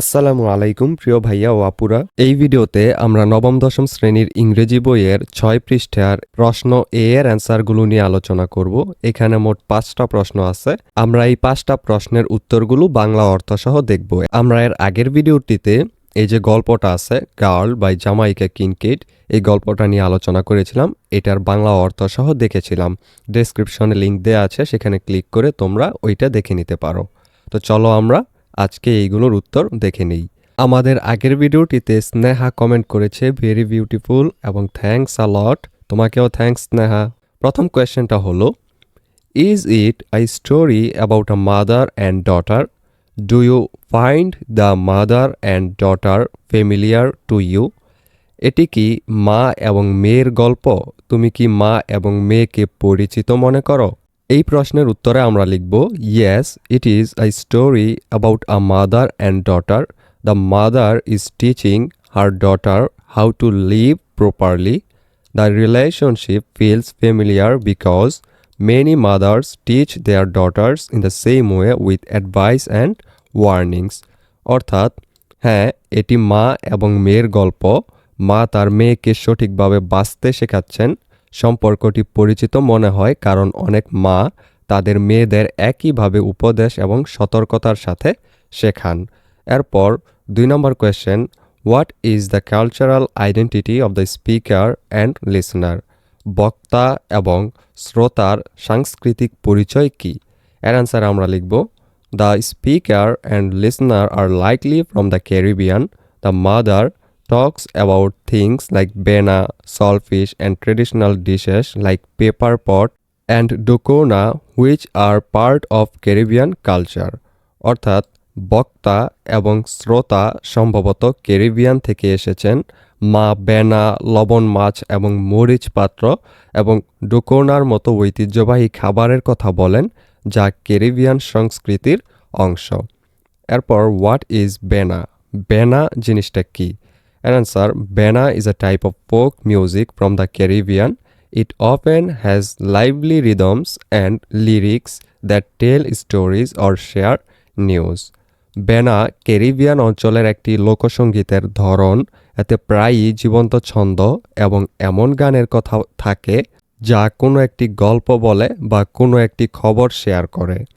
আসসালামু আলাইকুম, প্রিয় ভাইয়া ও আপুরা। এই ভিডিওতে আমরা নবম, দশম শ্রেণির ইংরেজি বইয়ের ছয় পৃষ্ঠার প্রশ্ন এ এর অ্যান্সারগুলো নিয়ে আলোচনা করব। এখানে মোট পাঁচটা প্রশ্ন আছে। আমরা এই পাঁচটা প্রশ্নের উত্তরগুলো বাংলা অর্থসহ দেখব। আমরা এর আগের ভিডিওটিতে এই যে গল্পটা আছে, গার্ল বাই জামাইকা কিনকেট এই গল্পটা নিয়ে আলোচনা করেছিলাম। এটার বাংলা অর্থসহ দেখেছিলাম। ডেসক্রিপশনে লিঙ্ক দেওয়া আছে, সেখানে ক্লিক করে তোমরা ওইটা দেখে নিতে পারো। তো চলো আমরা আজকে এইগুলোর উত্তর দেখে নেই। আমাদের আগের ভিডিওটিতে স্নেহা কমেন্ট করেছে ভেরি বিউটিফুল এবং থ্যাঙ্কস আ লট তোমাকেও থ্যাঙ্কস স্নেহা প্রথম কোয়েশ্চেনটা হলো is it a story about a mother and daughter do you find the mother and daughter familiar to you এটি কি মা এবং মেয়ের গল্প? তুমি কি মা এবং মেয়েকে পরিচিত মনে করো? এই প্রশ্নের উত্তরে আমরা লিখব yes it is a story about a mother and daughter the mother is teaching her daughter how to live properly the relationship feels familiar because many mothers teach their daughters in the same way with advice and warnings অর্থাৎ হ্যাঁ এটি মা এবং মেয়ের গল্প। মা তার মেয়েকে সঠিকভাবে বাঁচতে শেখাচ্ছেন। সম্পর্কটি পরিচিত মনে হয় কারণ অনেক মা তাদের মেয়েদের একইভাবে উপদেশ এবং সতর্কতার সাথে শেখান। এরপর দুই নম্বর question what is the cultural identity of the speaker and listener বক্তা এবং শ্রোতার সাংস্কৃতিক পরিচয় কি? এর অ্যান্সার আমরা লিখব the speaker and listener are likely from the Caribbean the mother talks about things like bena, saltfish, and traditional dishes like pepper pot and dokona, which are part of Caribbean culture. অর্থাৎ বক্তা এবং শ্রোতা সম্ভবত Caribbean থেকে এসেছেন মা বেনা লবণ মাছ এবং মরিচ পাত্র এবং ডোকোনার মতো ঐতিহ্যবাহী খাবারের কথা বলেন যা ক্যারিবিয়ান সংস্কৃতির অংশ এরপর হোয়াট ইজ বেনা বেনা জিনিসটা কী An answer Bena is a type of folk music from the Caribbean. It often has lively rhythms and lyrics that tell stories or share news. Benna Caribbean অঞ্চলের একটি লোকসঙ্গীতের ধরন এতে প্রায়ই জীবন্ত ছন্দ এবং এমন গানের কথা থাকে যা কোনো একটি গল্প বলে বা কোনো একটি খবর শেয়ার করে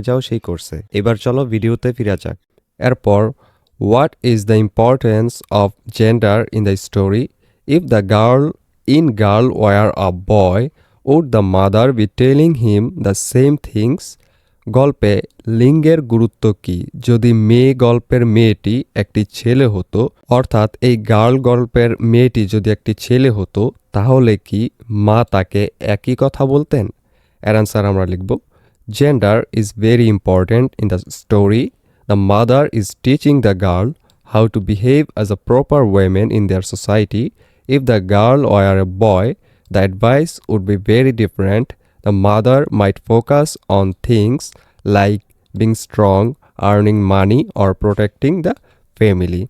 যাও সেই কোর্সে এবার চলো ভিডিওতে ফিরে যাক। এরপর what is the importance of gender in the story if the girl in girl were a boy would the mother be telling him the same things গল্পে লিঙ্গের গুরুত্ব কি? যদি মেয়ে গল্পের মেয়েটি একটি ছেলে হতো, অর্থাৎ এই গার্ল গল্পের মেয়েটি যদি একটি ছেলে হতো, তাহলে কি মা তাকে একই কথা বলতেন? এর অ্যান্সার আমরা লিখব। Gender is very important in the story the mother is teaching the girl how to behave as a proper women in their society if the girl were a boy the advice would be very different the mother might focus on things like being strong, earning money, or protecting the family.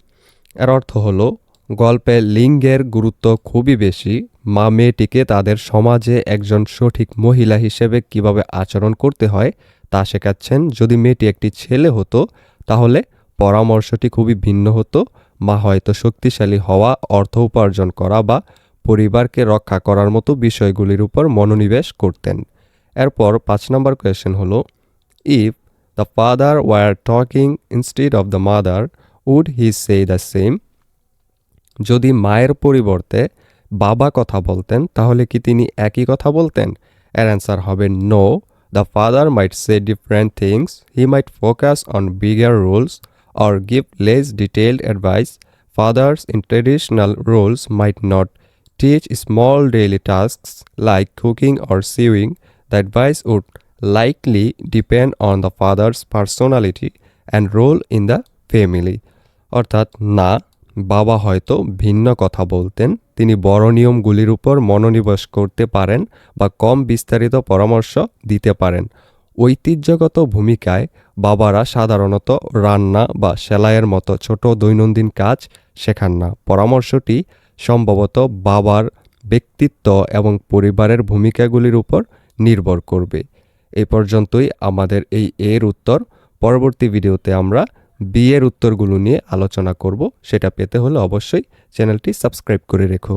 এর অর্থ হলো গল্পে লিঙ্গের গুরুত্ব খুবই বেশি। মা মেয়েটিকে তাদের সমাজে একজন সঠিক মহিলা হিসেবে কীভাবে আচরণ করতে হয় তা শেখাচ্ছেন। যদি মেয়েটি একটি ছেলে হতো, তাহলে পরামর্শটি খুবই ভিন্ন হতো। মা হয়তো শক্তিশালী হওয়া, অর্থ উপার্জন করা বা পরিবারকে রক্ষা করার মতো বিষয়গুলির উপর মনোনিবেশ করতেন। এরপর পাঁচ নম্বর কোয়েশ্চেন হলো if the father were talking instead of the mother would he say the same যদি মায়ের পরিবর্তে বাবা কথা বলতেন তাহলে কি তিনি একই কথা বলতেন? এর অ্যান্সার হবে no the father might say different things he might focus on bigger rules or give less detailed advice fathers in traditional roles might not teach small daily tasks like cooking or sewing, the advice would likely depend on the father's personality and role in the family. অর্থাৎ না বাবা হয়তো ভিন্ন কথা বলতেন, তিনি বড় নিয়মগুলির উপর মনোনিবেশ করতে পারেন বা কম বিস্তারিত পরামর্শ দিতে পারেন। ঐতিহ্যগত ভূমিকায় বাবারা সাধারণত রান্না বা সেলাইয়ের মতো ছোট দৈনন্দিন কাজ শেখান না। পরামর্শটি সম্ভবত বাবার ব্যক্তিত্ব এবং পরিবারের ভূমিকাগুলির উপর নির্ভর করবে। এ পর্যন্তই আমাদের এই এর উত্তর। পরবর্তী ভিডিওতে আমরা বি এর উত্তরগুলো নিয়ে আলোচনা করব সেটা পেতে হলে অবশ্যই চ্যানেলটি সাবস্ক্রাইব করে রেখো।